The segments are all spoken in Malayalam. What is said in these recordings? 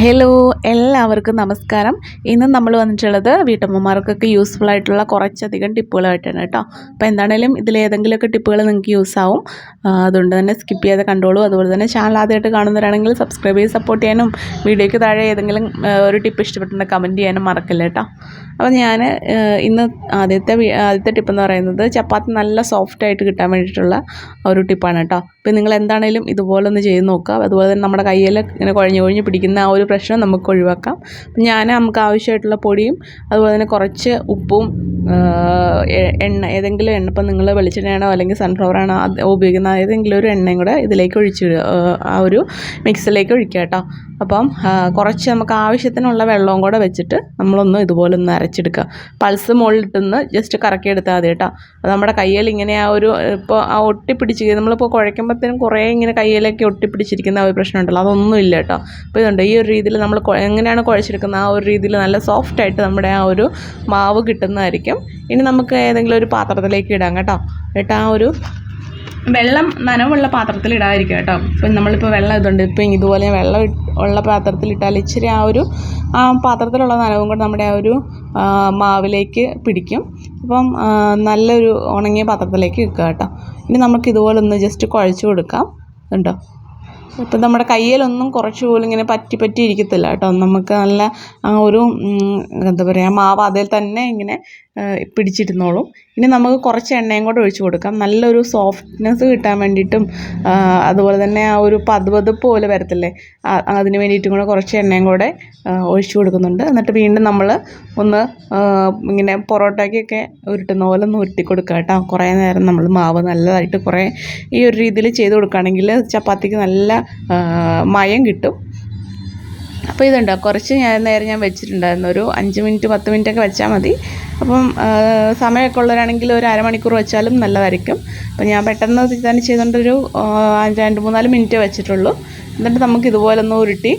ഹലോ എല്ലാവർക്കും നമസ്കാരം. ഇന്ന് നമ്മൾ വന്നിട്ടുള്ളത് വീട്ടമ്മമാർക്കൊക്കെ യൂസ്ഫുൾ ആയിട്ടുള്ള കുറച്ചധികം ടിപ്പുകളായിട്ടാണ് കേട്ടോ. അപ്പോൾ എന്താണേലും ഇതിലേതെങ്കിലുമൊക്കെ ടിപ്പുകൾ നിങ്ങൾക്ക് യൂസ് ആവും. അതുകൊണ്ട് തന്നെ സ്കിപ്പ് ചെയ്ത് കണ്ടോളൂ. അതുപോലെ തന്നെ ചാനൽ ആദ്യമായിട്ട് കാണുന്നവരാണെങ്കിൽ സബ്സ്ക്രൈബ് ചെയ്ത് സപ്പോർട്ട് ചെയ്യാനും വീഡിയോയ്ക്ക് താഴെ ഏതെങ്കിലും ഒരു ടിപ്പ് ഇഷ്ടപ്പെട്ടിട്ടുണ്ടെങ്കിൽ കമന്റ് ചെയ്യാനും മറക്കില്ല കേട്ടോ. അപ്പോൾ ഞാൻ ഇന്ന് ആദ്യത്തെ ആദ്യത്തെ ടിപ്പ് എന്ന് പറയുന്നത് ചപ്പാത്തി നല്ല സോഫ്റ്റ് ആയിട്ട് കിട്ടാൻ വേണ്ടിയിട്ടുള്ള ഒരു ടിപ്പാണ് കേട്ടോ. അപ്പോൾ നിങ്ങൾ എന്താണേലും ഇതുപോലെ ഒന്ന് ചെയ്ത് നോക്കുക. അതുപോലെ തന്നെ നമ്മുടെ കയ്യിൽ ഇങ്ങനെ കുഴഞ്ഞു കുഴഞ്ഞ് പിടിക്കുന്ന ആ ഒരു പ്രശ്നം നമുക്ക് ഒഴിവാക്കാം. ഞാൻ നമുക്ക് ആവശ്യമായിട്ടുള്ള പൊടിയും അതുപോലെ തന്നെ കുറച്ച് ഉപ്പും എണ്ണ ഏതെങ്കിലും എണ്ണ ഇപ്പം നിങ്ങൾ വെളിച്ചെണ്ണയാണോ അല്ലെങ്കിൽ സൺഫ്ലവർ ആണോ അത് ഉപയോഗിക്കുന്ന ഏതെങ്കിലും ഒരു എണ്ണയും കൂടെ ഇതിലേക്ക് ഒഴിച്ചിടുക ആ, ഒരു മിക്സിലേക്ക് ഒഴിക്കുക കേട്ടോ. അപ്പം കുറച്ച് നമുക്ക് ആവശ്യത്തിനുള്ള വെള്ളവും കൂടെ വെച്ചിട്ട് നമ്മളൊന്ന് ഇതുപോലെ ഒന്ന് അരച്ചെടുക്കുക. പൾസ് മുകളിലിട്ടൊന്ന് ജസ്റ്റ് കറക്കിയെടുത്താൽ മതി കേട്ടോ. അത് നമ്മുടെ കയ്യിൽ ഇങ്ങനെ ആ ഒരു ഇപ്പോൾ ആ ഒട്ടിപ്പിടിച്ച് നമ്മളിപ്പോൾ കുഴയ്ക്കുമ്പോഴത്തേനും കുറേ ഇങ്ങനെ കയ്യിലൊക്കെ ഒട്ടിപ്പിടിച്ചിരിക്കുന്ന ഒരു പ്രശ്നമുണ്ടല്ലോ അതൊന്നുമില്ല കേട്ടോ. അപ്പോൾ ഇതുണ്ട് ഈ ഒരു രീതിയിൽ നമ്മൾ എങ്ങനെയാണ് കുഴച്ചെടുക്കുന്നത്? ആ ഒരു രീതിയിൽ നല്ല സോഫ്റ്റ് ആയിട്ട് നമ്മുടെ ആ ഒരു മാവ് കിട്ടുന്നതായിരിക്കും. ഇനി നമുക്ക് ഏതെങ്കിലും ഒരു പാത്രത്തിലേക്ക് ഇടാം കേട്ടോ. എന്നിട്ട് ആ ഒരു വെള്ളം നനവുള്ള പാത്രത്തിൽ ഇടാതിരിക്കുക കേട്ടോ. ഇപ്പം നമ്മളിപ്പോൾ വെള്ളം ഇതുണ്ട്. ഇപ്പം ഇതുപോലെ വെള്ളം ഉള്ള പാത്രത്തിൽ ഇട്ടാൽ ഇച്ചിരി ആ ഒരു ആ പാത്രത്തിലുള്ള നനവും കൂടെ നമ്മുടെ ആ ഒരു മാവിലേക്ക് പിടിക്കും. അപ്പം നല്ലൊരു ഉണങ്ങിയ പാത്രത്തിലേക്ക് വെക്കുക കേട്ടോ. ഇനി നമുക്ക് ഇതുപോലെ ഒന്ന് ജസ്റ്റ് കുഴച്ച് കൊടുക്കാം. ഉണ്ടോ ഇപ്പം നമ്മുടെ കയ്യിലൊന്നും കുറച്ച് പോലും ഇങ്ങനെ പറ്റി പറ്റി ഇരിക്കത്തില്ല കേട്ടോ. നമുക്ക് നല്ല ആ ഒരു എന്താ പറയുക മാവ് അതിൽ തന്നെ ഇങ്ങനെ പിടിച്ചിരുന്നോളും. ഇനി നമുക്ക് കുറച്ച് എണ്ണയും കൂടെ ഒഴിച്ച് കൊടുക്കാം. നല്ലൊരു സോഫ്റ്റ്നെസ് കിട്ടാൻ വേണ്ടിയിട്ടും അതുപോലെ തന്നെ ആ ഒരു പതുപതുപ്പ് പോലെ വരത്തില്ലേ? അതിന് വേണ്ടിയിട്ടും കൂടെ കുറച്ച് എണ്ണയും കൂടെ ഒഴിച്ചു കൊടുക്കുന്നുണ്ട്. എന്നിട്ട് വീണ്ടും നമ്മൾ ഒന്ന് ഇങ്ങനെ പൊറോട്ടയ്ക്കൊക്കെ ഉരുട്ടുന്ന പോലെ ഒന്ന് ഉരുട്ടി കൊടുക്കുക കേട്ടോ. കുറേ നേരം നമ്മൾ മാവ് നല്ലതായിട്ട് കുറേ ഈ ഒരു രീതിയിൽ ചെയ്ത് കൊടുക്കുകയാണെങ്കിൽ ചപ്പാത്തിക്ക് നല്ല മയം കിട്ടും. അപ്പോൾ ഇതുണ്ടോ? കുറച്ച് ഞാൻ നേരം ഞാൻ വെച്ചിട്ടുണ്ടായിരുന്നു. ഒരു അഞ്ച് മിനിറ്റ് പത്ത് മിനിറ്റ് ഒക്കെ വെച്ചാൽ മതി. അപ്പം സമയമൊക്കെ ഉള്ളവരാണെങ്കിൽ ഒരു അരമണിക്കൂർ വെച്ചാലും നല്ലതായിരിക്കും. അപ്പം ഞാൻ പെട്ടെന്ന് തന്നെ ചെയ്തുകൊണ്ടൊരു രണ്ട് മൂന്നാൽ മിനിറ്റ് വെച്ചിട്ടുള്ളൂ. എന്നിട്ട് നമുക്ക് ഇതുപോലെ ഒന്ന് ഉരുട്ടി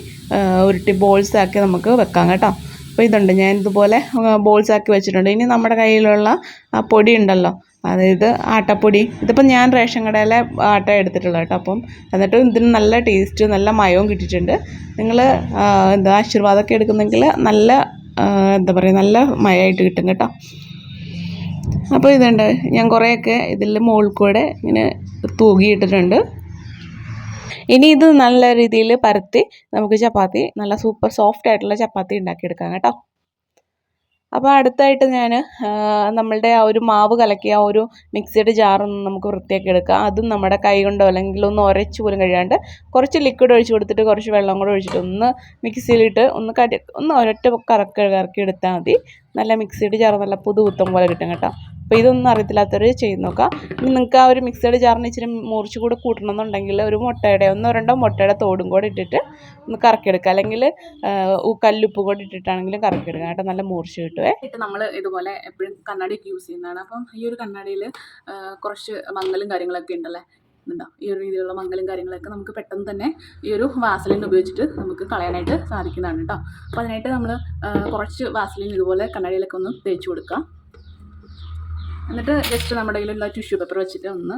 ഉരുട്ടി ബോൾസ് ആക്കി നമുക്ക് വെക്കാം കേട്ടോ. അപ്പോൾ ഇതുണ്ട്. ഞാൻ ഇതുപോലെ ബോൾസ് ആക്കി വെച്ചിട്ടുണ്ട്. ഇനി നമ്മുടെ കയ്യിലുള്ള ആ പൊടി ഉണ്ടല്ലോ അതായത് ആട്ടപ്പൊടി. ഇതിപ്പം ഞാൻ റേഷൻ കടയിലെ ആട്ട എടുത്തിട്ടുള്ളത് കേട്ടോ. അപ്പം എന്നിട്ട് ഇതിന് നല്ല ടേസ്റ്റ് നല്ല മയവും കിട്ടിയിട്ടുണ്ട്. നിങ്ങൾ എന്താ ആശീർവാദമൊക്കെ എടുക്കുന്നെങ്കിൽ നല്ല എന്താ പറയുക നല്ല മയമായിട്ട് കിട്ടും കേട്ടോ. അപ്പോൾ ഇതുണ്ട്. ഞാൻ കുറേയൊക്കെ ഇതിൽ മുകളിൽ കൂടെ ഇങ്ങനെ തൂകിയിട്ടിട്ടുണ്ട്. ഇനി ഇത് നല്ല രീതിയിൽ പരത്തി നമുക്ക് ചപ്പാത്തി നല്ല സൂപ്പർ സോഫ്റ്റ് ആയിട്ടുള്ള ചപ്പാത്തി ഉണ്ടാക്കിയെടുക്കാം കേട്ടോ. അപ്പോൾ അടുത്തായിട്ട് ഞാൻ നമ്മളുടെ ആ ഒരു മാവ് കലക്കിയ ആ ഒരു മിക്സിയുടെ ജാറൊന്ന് നമുക്ക് വൃത്തിയാക്കി എടുക്കാം. അതും നമ്മുടെ കൈ കൊണ്ടോ അല്ലെങ്കിൽ ഒന്ന് ഉരച്ച് പോലും കഴിയാണ്ട് കുറച്ച് ലിക്വിഡ് ഒഴിച്ച് കൊടുത്തിട്ട് കുറച്ച് വെള്ളം കൂടെ ഒഴിച്ചിട്ട് ഒന്ന് മിക്സിയിലിട്ട് ഒന്ന് കടി ഒന്ന് ഒരൊറ്റ കറക്കി കറക്കി എടുത്താൽ മതി. നല്ല മിക്സിയുടെ ജാറ് നല്ല പുതു പുത്തം പോലെ കിട്ടും കേട്ടോ. അപ്പോൾ ഇതൊന്നും അറിയത്തില്ലാത്തവർ ചെയ്ത് നോക്കാം. ഇനി നിങ്ങൾക്ക് ആ ഒരു മിക്സഡ് ജാറിന് ഇച്ചിരി മുറിച്ച് കൂടെ കൂട്ടണമെന്നുണ്ടെങ്കിൽ ഒരു മുട്ടയുടെ ഒന്നോ രണ്ടോ മുട്ടയുടെ തോടും കൂടെ ഇട്ടിട്ട് ഒന്ന് കറക്കിയെടുക്കുക അല്ലെങ്കിൽ കല്ലുപ്പ് കൂടെ ഇട്ടിട്ടാണെങ്കിലും കറക്കിയെടുക്കുക കേട്ടോ. നല്ല മുറിച്ച് ഇട്ട് നമ്മൾ ഇതുപോലെ എപ്പോഴും കണ്ണാടിയൊക്കെ യൂസ് ചെയ്യുന്നതാണ്. അപ്പം ഈ ഒരു കണ്ണാടിയിൽ കുറച്ച് മങ്ങലും കാര്യങ്ങളൊക്കെ ഉണ്ടല്ലേ? ഉണ്ടോ ഈ ഒരു രീതിയിലുള്ള മങ്ങലും കാര്യങ്ങളൊക്കെ നമുക്ക് പെട്ടെന്ന് തന്നെ ഈ ഒരു വാസലിൻ ഉപയോഗിച്ചിട്ട് നമുക്ക് കളയാനായിട്ട് സാധിക്കുന്നതാണ് കേട്ടോ. അപ്പോൾ അതിനായിട്ട് നമ്മൾ കുറച്ച് വാസലിൻ ഇതുപോലെ കണ്ണാടിയിലൊക്കെ ഒന്ന് തേച്ച് കൊടുക്കാം. എന്നിട്ട് ജസ്റ്റ് നമ്മുടെ കയ്യിലുള്ള ടിഷ്യൂ പേപ്പർ വെച്ചിട്ട് ഒന്ന്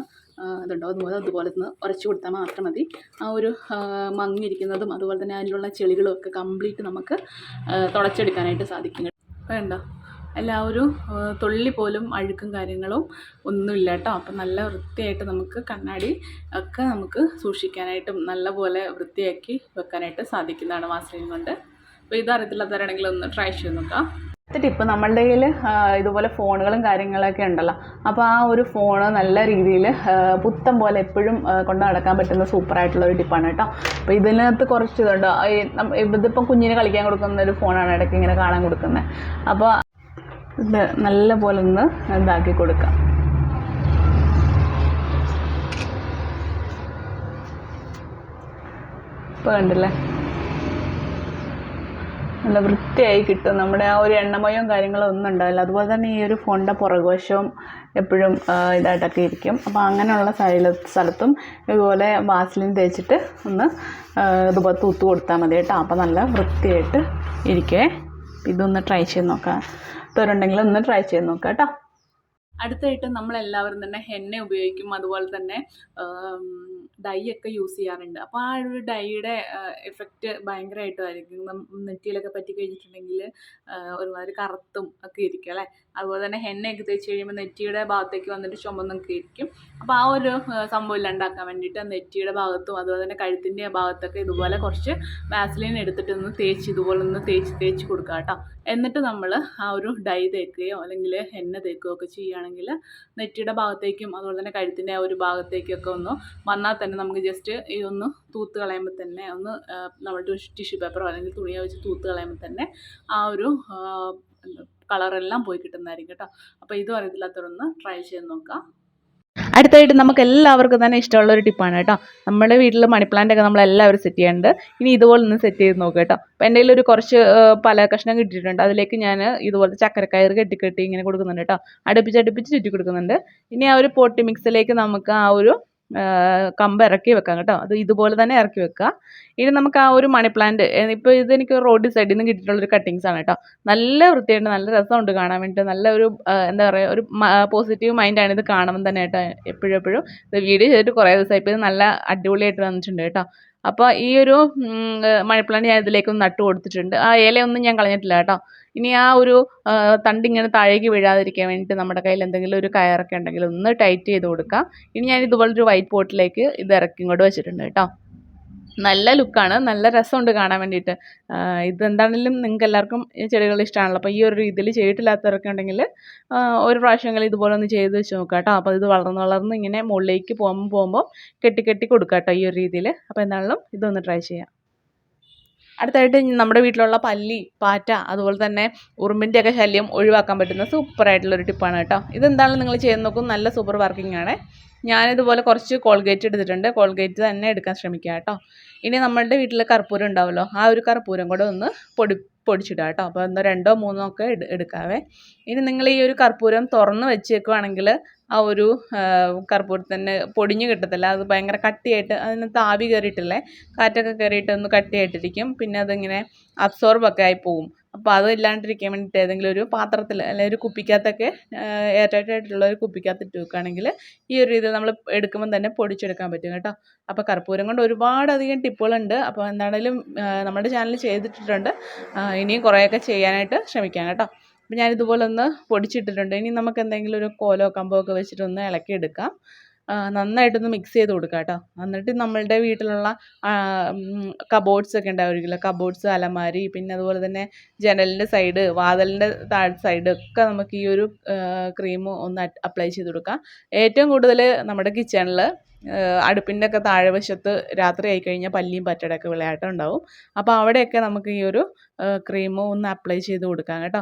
ഇതുണ്ടോ അതുപോലെ അതുപോലെ ഒന്ന് ഉരച്ചു കൊടുത്താൽ മാത്രം മതി. ആ ഒരു മങ്ങിയിരിക്കുന്നതും അതുപോലെ തന്നെ അതിലുള്ള ചെളികളും ഒക്കെ കംപ്ലീറ്റ് നമുക്ക് തുടച്ചെടുക്കാനായിട്ട് സാധിക്കും. വേണ്ട. എല്ലാവരും തുള്ളി പോലും അഴുക്കും കാര്യങ്ങളും ഒന്നുമില്ല കേട്ടോ അപ്പം നല്ല വൃത്തിയായിട്ട് നമുക്ക് കണ്ണാടി ഒക്കെ നമുക്ക് സൂക്ഷിക്കാനായിട്ടും നല്ല പോലെ വൃത്തിയാക്കി വെക്കാനായിട്ട് സാധിക്കുന്നതാണ് വാസലിൻ കൊണ്ട്. അപ്പോൾ ഇത് അറിയത്തില്ലാത്തവരാണെങ്കിൽ ഒന്ന് ട്രൈ ചെയ്ത് നോക്കാം. അടുത്ത നമ്മളുടെ കയ്യിൽ ഇതുപോലെ ഫോണുകളും കാര്യങ്ങളൊക്കെ ഉണ്ടല്ലോ. അപ്പോൾ ആ ഒരു ഫോണ് നല്ല രീതിയിൽ പുത്തം പോലെ എപ്പോഴും കൊണ്ട് നടക്കാൻ പറ്റുന്ന സൂപ്പറായിട്ടുള്ള ഒരു ടിപ്പാണ് കേട്ടോ. അപ്പോൾ ഇതിനകത്ത് കുറച്ച് ഇതുണ്ട്. ഇതിപ്പം കുഞ്ഞിന് കളിക്കാൻ കൊടുക്കുന്ന ഒരു ഫോണാണ് ഇടയ്ക്ക് ഇങ്ങനെ കാണാൻ കൊടുക്കുന്നത് അപ്പോൾ ഇത് നല്ല പോലെ ഒന്ന് ഇതാക്കി കൊടുക്കാം. ഇപ്പോൾ കണ്ടില്ലേ? നല്ല വൃത്തിയായി കിട്ടും. നമ്മുടെ ആ ഒരു എണ്ണമയവും കാര്യങ്ങളും ഒന്നും ഉണ്ടാവില്ല. അതുപോലെ തന്നെ ഈ ഒരു ഫോണിന്റെ പുറകുവശവും എപ്പോഴും ഇതായിട്ടൊക്കെ ഇരിക്കും. അപ്പോൾ അങ്ങനെയുള്ള സ്ഥല സ്ഥലത്തും ഇതുപോലെ വാസലിൻ തേച്ചിട്ട് ഒന്ന് ഇതുപോലെ തൂത്ത് കൊടുത്താൽ മതി കേട്ടോ. അപ്പോൾ നല്ല വൃത്തിയായിട്ട് ഇരിക്കേ. ഇതൊന്ന് ട്രൈ ചെയ്ത് നോക്കാം. ഇത്തവരുണ്ടെങ്കിൽ ഒന്ന് ട്രൈ ചെയ്ത് നോക്കാം കേട്ടോ. അടുത്തായിട്ട് നമ്മൾ എല്ലാവരും തന്നെ എണ്ണ ഉപയോഗിക്കും അതുപോലെ തന്നെ ഡൈ ഒക്കെ യൂസ് ചെയ്യാറുണ്ട്. അപ്പോൾ ആ ഒരു ഡൈയുടെ എഫക്റ്റ് ഭയങ്കരമായിട്ടായിരിക്കും. നെറ്റിയിലൊക്കെ പറ്റി കഴിഞ്ഞിട്ടുണ്ടെങ്കിൽ ഒരുമാതിരി കറുത്തും ഒക്കെ ഇരിക്കും അല്ലേ? അതുപോലെ തന്നെ എണ്ണയൊക്കെ തേച്ച് കഴിയുമ്പോൾ നെറ്റിയുടെ ഭാഗത്തേക്ക് വന്നിട്ട് ചുമന്നൊക്കെ ഇരിക്കും. അപ്പോൾ ആ ഒരു സംഭവം ഇല്ലാണ്ടാക്കാൻ വേണ്ടിയിട്ട് നെറ്റിയുടെ ഭാഗത്തും അതുപോലെ തന്നെ കഴുത്തിന്റെ ഭാഗത്തൊക്കെ ഇതുപോലെ കുറച്ച് വാസലിൻ എടുത്തിട്ട് ഒന്ന് തേച്ച് ഇതുപോലെ ഒന്ന് തേച്ച് തേച്ച് കൊടുക്കുക കേട്ടോ. എന്നിട്ട് നമ്മൾ ആ ഒരു ഡൈ തേക്കുകയോ അല്ലെങ്കിൽ ഹെന്ന തേക്കുകയോ ഒക്കെ ചെയ്യുകയാണെങ്കിൽ നെറ്റിയുടെ ഭാഗത്തേക്കും അതുപോലെ തന്നെ കഴുത്തിന്റെ ആ ഒരു ഭാഗത്തേക്കൊക്കെ ഒന്ന് വന്നാൽ തന്നെ നമുക്ക് ജസ്റ്റ് ഈ ഒന്ന് തൂത്ത് കളയുമ്പോൾ തന്നെ ഒന്ന് നമ്മൾ ടിഷ്യൂ പേപ്പറോ അല്ലെങ്കിൽ തുണിയോ വെച്ച് തൂത്ത് കളയുമ്പോൾ തന്നെ ആ ഒരു കളറെല്ലാം പോയി കിട്ടുന്നതായിരിക്കും കേട്ടോ. അപ്പോൾ ഇതും അറിയത്തില്ലാത്തവരൊന്ന് ട്രൈ ചെയ്ത് നോക്കാം. അടുത്തായിട്ട് നമുക്ക് എല്ലാവർക്കും തന്നെ ഇഷ്ടമുള്ള ഒരു ടിപ്പാണ് കേട്ടോ. നമ്മുടെ വീട്ടിൽ മണി പ്ലാന്റ് ഒക്കെ നമ്മളെല്ലാവരും സെറ്റ് ചെയ്യേണ്ടത് ഇനി ഇതുപോലെ ഒന്ന് സെറ്റ് ചെയ്ത് നോക്കുക കേട്ടോ. അപ്പോൾ എന്റെ ഒരു കുറച്ച് പല കഷ്ണം കിട്ടിയിട്ടുണ്ട്. അതിലേക്ക് ഞാൻ ഇതുപോലെ ചക്കരക്കയർ കെട്ടി കെട്ടി ഇങ്ങനെ കൊടുക്കുന്നുണ്ട് കേട്ടോ. അടുപ്പിച്ച് അടുപ്പിച്ച് ചുറ്റി കൊടുക്കുന്നുണ്ട്. ഇനി ആ ഒരു പോട്ടി മിക്സിലേക്ക് നമുക്ക് ആ ഒരു കമ്പ് ഇറക്കി വെക്കാം കേട്ടോ. അത് ഇതുപോലെ തന്നെ ഇറക്കി വെക്കുക. ഇനി നമുക്ക് ആ ഒരു മണി പ്ലാന്റ് ഇപ്പോൾ ഇതെനിക്ക് റോഡ് സൈഡിൽ നിന്ന് കിട്ടിയിട്ടുള്ളൊരു കട്ടിങ്സ് ആണ് കേട്ടോ. നല്ല വൃത്തിയുണ്ട് നല്ല രസമുണ്ട് കാണാൻ വേണ്ടിയിട്ട് നല്ല ഒരു എന്താ പറയുക ഒരു പോസിറ്റീവ് മൈൻഡാണ് ഇത് കാണുമ്പോൾ തന്നെ കേട്ടോ എപ്പോഴും എപ്പോഴും. വീഡിയോ ചെയ്തിട്ട് കുറേ ദിവസമായി ഇപ്പോൾ ഇത് നല്ല അടിപൊളിയായിട്ട് വന്നിട്ടുണ്ട് കേട്ടോ. അപ്പോൾ ഈ ഒരു മഴപ്ലാന്റ് ഞാൻ ഇതിലേക്കൊന്ന് നട്ട് കൊടുത്തിട്ടുണ്ട്. ആ ഇലയൊന്നും ഞാൻ കളഞ്ഞിട്ടില്ല കേട്ടോ. ഇനി ആ ഒരു തണ്ട് ഇങ്ങനെ താഴേക്ക് വീഴാതിരിക്കാൻ വേണ്ടിയിട്ട് നമ്മുടെ കയ്യിൽ എന്തെങ്കിലും ഒരു കയറൊക്കെ ഉണ്ടെങ്കിൽ ഒന്ന് ടൈറ്റ് ചെയ്ത് കൊടുക്കാം. ഇനി ഞാൻ ഇതുപോലൊരു വൈറ്റ് പോട്ടിലേക്ക് ഇത് ഇറക്കി ഇങ്ങോട്ട് വെച്ചിട്ടുണ്ട് കേട്ടോ. നല്ല ലുക്കാണ്. നല്ല രസമുണ്ട് കാണാൻ വേണ്ടിയിട്ട്. ഇതെന്താണെങ്കിലും നിങ്ങൾക്ക് എല്ലാവർക്കും ചെടികൾ ഇഷ്ടമാണല്ലോ അപ്പോൾ ഈ ഒരു രീതിയിൽ ചെയ്തിട്ടില്ലാത്തവരൊക്കെ ഉണ്ടെങ്കിൽ ഒരു പ്രാവശ്യമെങ്കിലും ഇതുപോലെ ഒന്ന് ചെയ്ത് വെച്ച് നോക്കുക കേട്ടോ. അപ്പോൾ ഇത് വളർന്ന് വളർന്ന് ഇങ്ങനെ മുകളിലേക്ക് പോകുമ്പോൾ പോകുമ്പോൾ കെട്ടി കെട്ടി കൊടുക്കുക കേട്ടോ ഈ ഒരു രീതിയിൽ. അപ്പോൾ എന്താണെങ്കിലും ഇതൊന്ന് ട്രൈ ചെയ്യാം. അടുത്തായിട്ട് നമ്മുടെ വീട്ടിലുള്ള പല്ലി പാറ്റ അതുപോലെ തന്നെ ഉറുമ്പിന്റെ ഒക്കെ ശല്യം ഒഴിവാക്കാൻ പറ്റുന്ന സൂപ്പറായിട്ടുള്ളൊരു ടിപ്പാണ് കേട്ടോ. ഇതെന്താണ് നിങ്ങൾ ചെയ്ത് നോക്കും നല്ല സൂപ്പർ വർക്കിംഗ് ആണ്. ഞാനിതുപോലെ കുറച്ച് കോൾഗേറ്റ് എടുത്തിട്ടുണ്ട്. കോൾഗേറ്റ് തന്നെ എടുക്കാൻ ശ്രമിക്കുക കേട്ടോ. ഇനി നമ്മളുടെ വീട്ടിൽ കർപ്പൂരം ഉണ്ടാവുമല്ലോ ആ ഒരു കർപ്പൂരം കൂടെ ഒന്ന് പൊടി പൊടിച്ചിടുക കേട്ടോ. അപ്പോൾ എന്താ രണ്ടോ മൂന്നോ ഒക്കെ എടു എടുക്കാവേ. ഇനി നിങ്ങൾ ഈ ഒരു കർപ്പൂരം തുറന്ന് വെച്ചേക്കുവാണെങ്കിൽ ആ ഒരു കർപ്പൂരത്തിന് പൊടിഞ്ഞ് കിട്ടത്തില്ല. അത് ഭയങ്കര കട്ടിയായിട്ട് അതിനകത്ത് ആവി കയറിയിട്ടില്ലേ? കാറ്റൊക്കെ കയറിയിട്ട് ഒന്ന് കട്ടിയായിട്ടിരിക്കും. പിന്നെ അതിങ്ങനെ അബ്സോർബ് ഒക്കെ ആയി പോകും അപ്പോൾ അത് ഇല്ലാണ്ടിരിക്കാൻ വേണ്ടിയിട്ട് ഏതെങ്കിലും ഒരു പാത്രത്തിൽ അല്ലെങ്കിൽ ഒരു കുപ്പിക്കകത്തൊക്കെ എയർ ടൈറ്റ് ആയിട്ടുള്ള ഒരു കുപ്പിക്കകത്ത് ഇട്ട് വെക്കുകയാണെങ്കിൽ ഈ ഒരു രീതിയിൽ നമ്മൾ എടുക്കുമ്പോൾ തന്നെ പൊടിച്ചെടുക്കാൻ പറ്റും കേട്ടോ. അപ്പോൾ കർപ്പൂരം കൊണ്ട് ഒരുപാടധികം ടിപ്പുകളുണ്ട്. അപ്പോൾ എന്താണേലും നമ്മുടെ ചാനൽ ചെയ്തിട്ടിട്ടുണ്ട്. ഇനിയും കുറേയൊക്കെ ചെയ്യാനായിട്ട് ശ്രമിക്കാം കേട്ടോ. അപ്പോൾ ഞാനിതുപോലെ ഒന്ന് പൊടിച്ചിട്ടിട്ടുണ്ട്. ഇനി നമുക്ക് എന്തെങ്കിലും ഒരു കോലോ കമ്പോ ഒക്കെ വെച്ചിട്ടൊന്ന് ഇളക്കിയെടുക്കാം. നന്നായിട്ടൊന്ന് മിക്സ് ചെയ്ത് കൊടുക്കാം കേട്ടോ എന്നിട്ട് നമ്മളുടെ വീട്ടിലുള്ള കബോർഡ്സ് ഒക്കെ ഉണ്ടാവുമായിരിക്കുമല്ലോ. കബോർഡ്സ് അലമാരി പിന്നെ അതുപോലെ തന്നെ ജനലിന്റെ സൈഡ് വാതിലിന്റെ താഴ് സൈഡ് ഒക്കെ നമുക്ക് ഈ ഒരു ക്രീം ഒന്ന് അപ്ലൈ ചെയ്ത് കൊടുക്കാം. ഏറ്റവും കൂടുതൽ നമ്മുടെ കിച്ചണിൽ അടുപ്പിന്റെ ഒക്കെ താഴെ വശത്ത് രാത്രി ആയിക്കഴിഞ്ഞാൽ പല്ലിയും പറ്റടൊക്കെ വിളയാട്ടം ഉണ്ടാവും. അപ്പോൾ അവിടെയൊക്കെ നമുക്ക് ഈ ഒരു ക്രീം ഒന്ന് അപ്ലൈ ചെയ്ത് കൊടുക്കാം കേട്ടോ.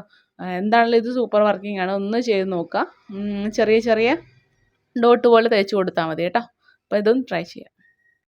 എന്താണല്ലോ ഇത് സൂപ്പർ വർക്കിംഗ് ആണ്. ഒന്ന് ചെയ്ത് നോക്കുക ചെറിയ ചെറിയ ഡോട്ട് പോലെ തേച്ച് കൊടുത്താൽ മതി കേട്ടോ. അപ്പോൾ ഇതൊന്ന് ട്രൈ ചെയ്യാം.